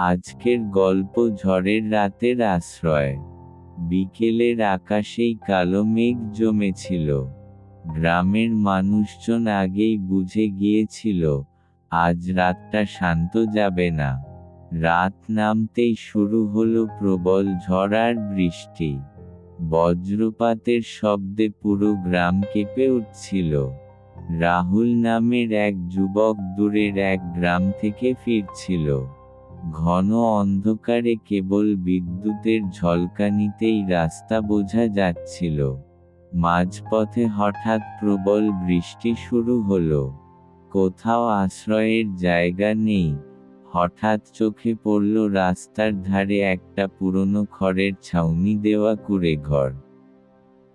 আজকের গল্প ঝড়ের রাতের আশ্রয়। বিকেলের আকাশেই কালো মেঘ জমেছিল। গ্রামের মানুষজন আগেই বুঝে গিয়েছিল, আজ রাতটা শান্ত যাবে না। রাত নামতেই শুরু হলো প্রবল ঝড় আর বৃষ্টি। বজ্রপাতের শব্দে পুরো গ্রাম কেঁপে উঠছিল। রাহুল নামের এক যুবক দূরের এক গ্রাম থেকে ফিরছিল। ঘন অন্ধকারে কেবল বিদ্যুতের ঝলকানিতেই রাস্তা বোঝা যাচ্ছিল। মাঝপথে হঠাৎ প্রবল বৃষ্টি শুরু হলো। কোথাও আশ্রয়ের জায়গা নেই। হঠাৎ চোখে পড়ল রাস্তার ধারে একটা পুরনো খড়ের ছাউনি দেওয়া কুড়ে ঘর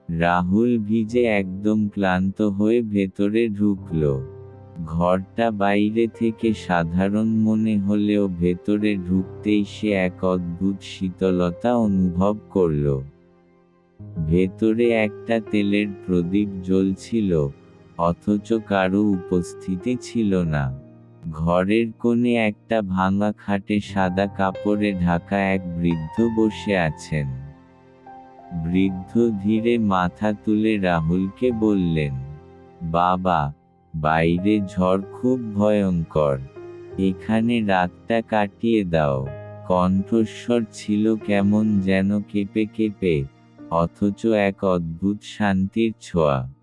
রাহুল ভিজে একদম ক্লান্ত হয়ে ভেতরে ঢুকল। ঘরটা বাইরে থেকে সাধারণ মনে হলেও ভেতরে ঢুকতেই সে এক অদ্ভুত শীতলতা অনুভব করল। ভেতরে একটা তেলের প্রদীপ জ্বলছিল, অথচ কারও উপস্থিতি ছিল না। ঘরের কোণে একটা ভাঙা খাটে সাদা কাপড়ে ঢাকা এক বৃদ্ধ বসে আছেন। বৃদ্ধ ধীরে মাথা তুলে রাহুলকে বললেন, বাবা বাইরে ঝড় খুব ভয়ঙ্কর। এখানে রাতটা কাটিয়ে দাও। কণ্ঠস্বর ছিল কেমন যেন কেঁপে কেঁপে, অথচ এক অদ্ভুত শান্তির ছোঁয়া।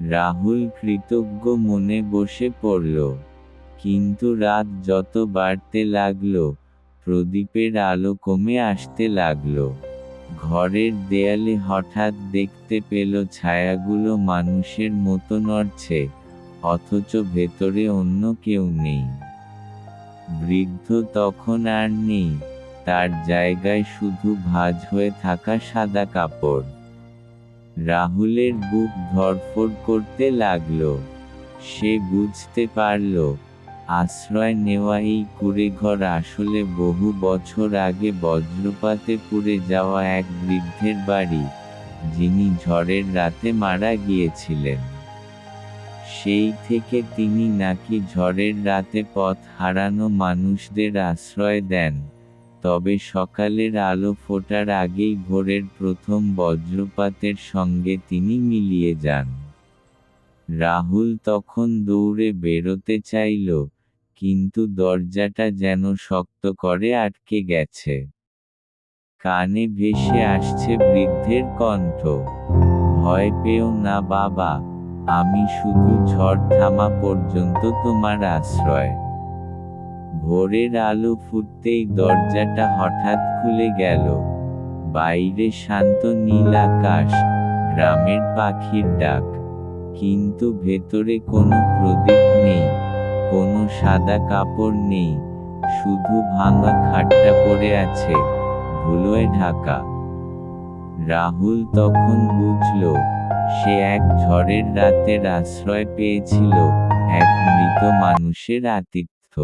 রাহুল কৃতজ্ঞ মনে বসে পড়ল। কিন্তু রাত যত বাড়তে লাগল, প্রদীপের আলো কমে আসতে লাগল। ঘরের দেয়ালে হঠাৎ দেখতে পেল ছায়াগুলো মানুষের মতো নড়ছে অথচ ভেতরে অন্য কেউ নেই। বৃদ্ধ তখন আর নেই, তার জায়গায় শুধু ভাঁজ হয়ে থাকা সাদা কাপড়। রাহুলের বুক ধরফর করতে লাগল, সে বুঝতে পারল, আশ্রয় নেওয়া এই কুড়েঘর আসলে বহু বছর আগে বজ্রপাতে পুড়ে যাওয়া এক বৃদ্ধের বাড়ি, যিনি ঝড়ের রাতে মারা গিয়েছিলেন। সেই থেকে তিনি নাকি ঝড়ের রাতে পথ হারানো মানুষদের আশ্রয় দেন। তবে সকালের আলো ফোটার আগেই ভোরের প্রথম বজ্রপাতের সঙ্গে তিনি মিলিয়ে যান। রাহুল তখন দৌড়ে বেরোতে চাইল, কিন্তু দরজাটা যেন শক্ত করে আটকে গেছে। কানে ভেসে আসছে বৃদ্ধের কণ্ঠ, ভয় পেও না বাবা আমি শুধু ঝড় থামা পর্যন্ত তোমার আশ্রয়। ভোরের আলো ফুটতেই দরজাটা হঠাৎ খুলে গেল। বাইরে শান্ত নীল আকাশ, গ্রামের পাখির ডাক। কিন্তু ভেতরে কোনো প্রদীপ নেই, কোনো সাদা কাপড় নেই, শুধু ভাঙা খাটটা পড়ে আছে, ধুলোয় ঢাকা। রাহুল তখন বুঝল সে এক ঝড়ের রাতের আশ্রয় পেয়েছিল এক মৃত মানুষের আতিথ্য।